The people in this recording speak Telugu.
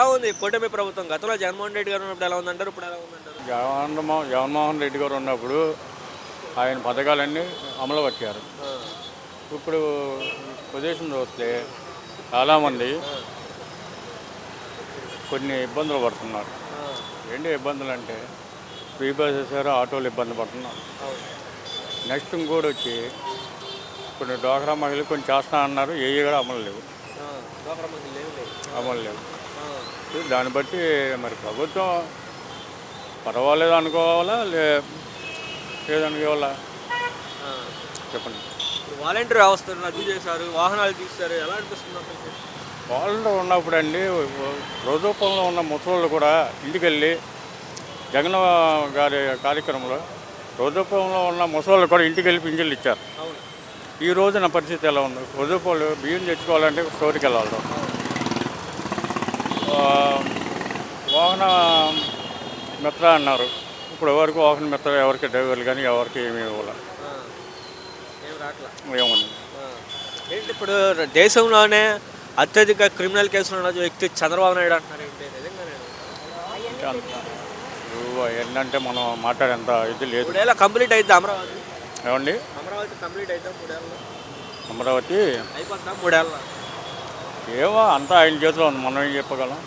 ఎలా ఉంది కూటమి ప్రభుత్వం? గతంలో జగన్మోహన్ రెడ్డి గారు ఉన్నప్పుడు ఎలా ఉందంటారు? ఇప్పుడు ఎలా ఉందంటారు? జగన్మోహన్ జగన్మోహన్ రెడ్డి గారు ఉన్నప్పుడు ఆయన పథకాలన్నీ అమలు పట్టారు. ఇప్పుడు పొజిషన్ చూస్తే చాలామంది కొన్ని ఇబ్బందులు పడుతున్నారు. ఏంటి ఇబ్బందులు అంటే ఫ్రీ బస్ వేసారు ఆటోలు ఇబ్బంది పడుతున్నారు. నెక్స్ట్ ఇంకోటి వచ్చి కొన్ని డోక్రా మహిళలు కొన్ని చేస్తా అన్నారు ఏ కూడా అమలు లేవు. అమలు లేవు. దాన్ని బట్టి మరి ప్రభుత్వం పర్వాలేదు అనుకోవాలా? లే లేదనుకోవాలా? చెప్పండి. వాలంటీర్ వ్యవస్థ రద్దు చేశారు వాహనాలు తీశారు ఎలా అనిపిస్తుంది? వాళ్ళు ఉన్నప్పుడు అండి రోజూపంలో ఉన్న ముసలోళ్ళు కూడా ఇంటికి వెళ్ళి జగన్ గారి కార్యక్రమంలో రోజూపంలో ఉన్న ముసలోళ్ళు కూడా ఇంటికి వెళ్ళి పింఛన్లు ఇచ్చారు. ఈ రోజున పరిస్థితి ఎలా ఉంది? రోజూపంలో బియ్యం తెచ్చుకోవాలంటే స్టోర్కి వెళ్ళాలి. వాహన మిత్ర అన్నారు. ఇప్పుడు ఎవరికి వాహన మిత్ర ఎవరికి డ్రైవర్లు కానీ ఎవరికి ఏమీ ఇవ్వాలి. ఏముంది. ఏంటి ఇప్పుడు దేశంలోనే అత్యధిక క్రిమినల్ కేసులు ఉన్న వ్యక్తి చంద్రబాబు నాయుడు అంటున్నారు ఏంటంటే మనం మాట్లాడేంత ఇది లేదు. మూడేళ్ళ కంప్లీట్ అయితే అమరావతి? ఏమండి? అమరావతి కంప్లీట్ అయితే మూడేళ్ళలో అమరావతి? అయిపోతుందా మూడేళ్ళ? ఏమో అంతా ఆయన చేతిలో ఉంది. మనం ఏం చెప్పగలం?